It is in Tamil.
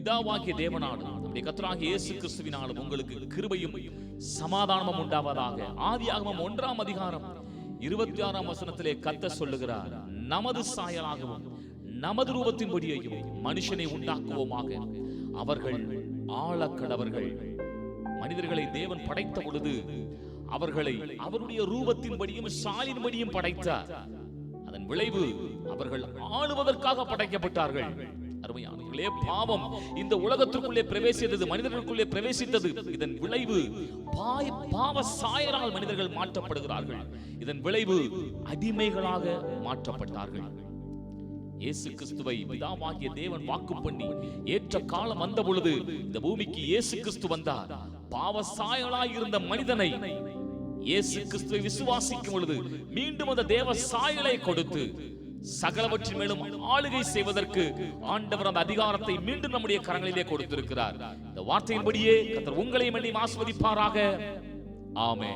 பிதாவாகிய தேவனாலும் நம்முடைய கர்த்தராகிய இயேசு கிறிஸ்துவினாலும் உங்களுக்கு கிருபையும் சமாதானமும் உண்டாவதாக. ஆதியாகமம் ஒன்றாம் அதிகாரம் இருபத்தி ஆறாம் வசனத்திலே கத்த சொல்லுகிறார் நமது சாயலாகவும் நமது ரூபத்தின்படியையும் மனுஷனை உண்டாக்குவோமாக. அவர்கள் ஆழக்கடவர்கள். மனிதர்களை தேவன் படைத்த பொழுது அவர்களை அவருடைய ரூபத்தின்படியும் சாலின்படியும் படைத்தார். அதன் விளைவு அவர்கள் ஆளுவதற்காக படைக்கப்பட்டார்கள். அருமையானவர்களே பாவம் இந்த உலகத்திற்குள்ளே பிரவேசித்தது மனிதர்களுக்குள்ளே பிரவேசித்தது. இதன் விளைவு பாய பாவ சாயரால் மனிதர்கள் மாற்றப்படுகிறார்கள். இதன் விளைவு அடிமைகளாக மாற்றப்பட்டார்கள். இயேசு கிறிஸ்துவை பிதாவாகிய தேவன் வாக்கு பண்ணி ஏற்ற காலம் வந்த பொழுது இந்த பூமிக்கு இயேசு கிறிஸ்து வந்தார். பாவ சாயலாய் இருந்த மனிதனை இயேசு கிறிஸ்துவை விசுவாசிக்கும் பொழுது மீண்டும் அந்த தேவ சாயலை கொடுத்து சகலவற்றின் மேலும் ஆளுகை செய்வதற்கு ஆண்டவர் அந்த அதிகாரத்தை மீண்டும் நம்முடைய கரங்களிலே கொடுத்திருக்கிறார். இந்த வார்த்தையின்படியே உங்களையும் என்னையும் ஆஸ்வதிப்பாராக ஆமே